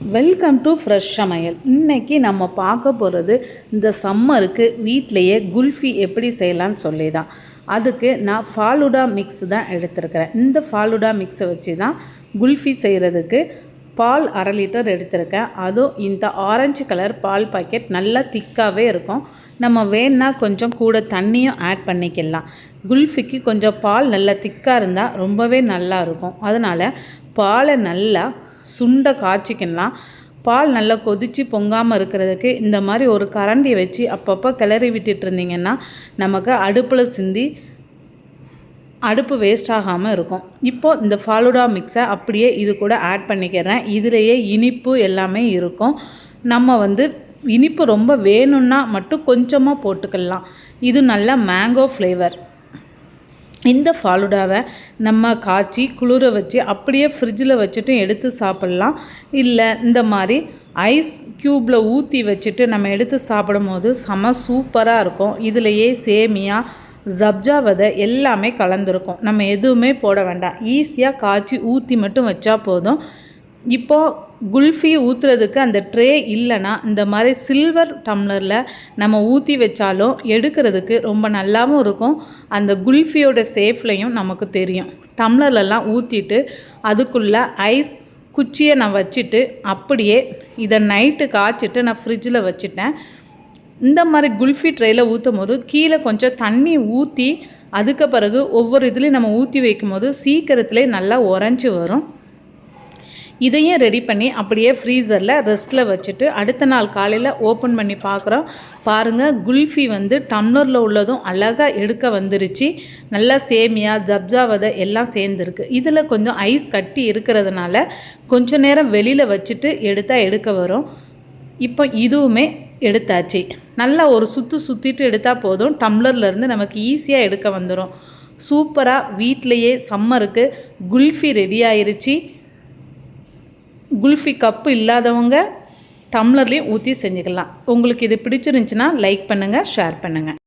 Welcome to fresh சமையல் இன்றைக்கி நம்ம பார்க்க போகிறது இந்த சம்மருக்கு வீட்டிலையே குல்ஃபி எப்படி செய்யலான்னு சொல்லி தான் அதுக்கு நான் ஃபாலுடா மிக்ஸ் தான் எடுத்திருக்கிறேன். இந்த ஃபாலுடா மிக்ஸை வச்சு தான் குல்ஃபி செய்கிறதுக்கு பால் அரை லிட்டர் எடுத்திருக்கேன். அதுவும் இந்த ஆரஞ்சு கலர் பால் பாக்கெட் நல்லா திக்காகவே இருக்கும். நம்ம வேணால் கொஞ்சம் கூட தண்ணியும் ஆட் பண்ணிக்கலாம். குல்ஃபிக்கு கொஞ்சம் பால் நல்லா திக்காக இருந்தால் ரொம்பவே நல்லா இருக்கும். அதனால் பாலை நல்லா சுண்ட காய்ச்சிக்கலாம் பால் நல்லா கொதித்து பொங்காமல் இருக்கிறதுக்கு இந்த மாதிரி ஒரு கரண்டியை வச்சு அப்பப்போ கிளறி விட்டுட்டு இருந்தீங்கன்னா நமக்கு அடுப்பில் சிந்தி அடுப்பு வேஸ்ட் ஆகாமல் இருக்கும். இப்போது இந்த ஃபாலுடா மிக்ஸை அப்படியே இது கூட ஆட் பண்ணிக்கிறேன். இதுலேயே இனிப்பு எல்லாமே இருக்கும். நம்ம வந்து இனிப்பு ரொம்ப வேணும்னா மட்டும் கொஞ்சமாக போட்டுக்கலாம். இது நல்ல மேங்கோ ஃப்ளேவர் இந்த ஃபாலுடாவை நம்ம காய்ச்சி குளிர வச்சு அப்படியே ஃப்ரிட்ஜில் வச்சுட்டு எடுத்து சாப்பிட்லாம். இல்லை இந்த மாதிரி ஐஸ் க்யூப்பில் ஊற்றி வச்சுட்டு நம்ம எடுத்து சாப்பிடும் போது செம சூப்பராக இருக்கும். இதுலேயே சேமியா ஜப்ஜா விதை எல்லாமே கலந்துருக்கும். நம்ம எதுவுமே போட வேண்டாம். ஈஸியாக காய்ச்சி ஊற்றி மட்டும் வச்சா போதும். இப்போது குல்ஃபி ஊற்றுறதுக்கு அந்த ட்ரே இல்லைன்னா இந்த மாதிரி சில்வர் டம்ளரில் நம்ம ஊற்றி வச்சாலும் எடுக்கிறதுக்கு ரொம்ப நல்லாவும் இருக்கும். அந்த குல்ஃபியோட சேஃப்லையும் நமக்கு தெரியும். டம்ளர்லலாம் ஊற்றிட்டு அதுக்குள்ளே ஐஸ் குச்சியை நான் வச்சுட்டு அப்படியே இதை நைட்டு காய்ச்சிட்டு நான் ஃப்ரிட்ஜில் வச்சுட்டேன். இந்த மாதிரி குல்ஃபி ட்ரேயில் ஊற்றும் போது கீழே கொஞ்சம் தண்ணி ஊற்றி அதுக்கு பிறகு ஒவ்வொரு இதுலேயும் நம்ம ஊற்றி வைக்கும் போது சீக்கிரத்துலேயே நல்லா உறைஞ்சி வரும். இதையும் ரெடி பண்ணி அப்படியே ஃப்ரீசரில் ரெஸ்ட்டில் வச்சுட்டு அடுத்த நாள் காலையில் ஓப்பன் பண்ணி பார்க்குறோம். பாருங்கள் குல்ஃபி வந்து டம்ளரில் உள்ளதும் அழகாக எடுக்க வந்துருச்சு. நல்லா சேமியா ஜப்ஜாவதை எல்லாம் சேர்ந்துருக்கு. இதில் கொஞ்சம் ஐஸ் கட்டி இருக்கிறதுனால கொஞ்சம் நேரம் வெளியில் வச்சுட்டு எடுத்தால் எடுக்க வரும். இப்போ இதுவுமே எடுத்தாச்சு. நல்லா ஒரு சுற்று சுற்றிட்டு எடுத்தால் போதும். டம்ளர்லேருந்து நமக்கு ஈஸியாக எடுக்க வந்துடும் சூப்பராக வீட்டிலையே சம்மருக்கு குல்ஃபி ரெடி ஆயிருச்சு. குல்ஃபி கப்பு இல்லாதவங்க டம்ளர்லேயும் ஊற்றி செஞ்சுக்கலாம். உங்களுக்கு இது பிடிச்சிருந்துச்சின்னா லைக் பண்ணுங்கள் ஷேர் பண்ணுங்கள்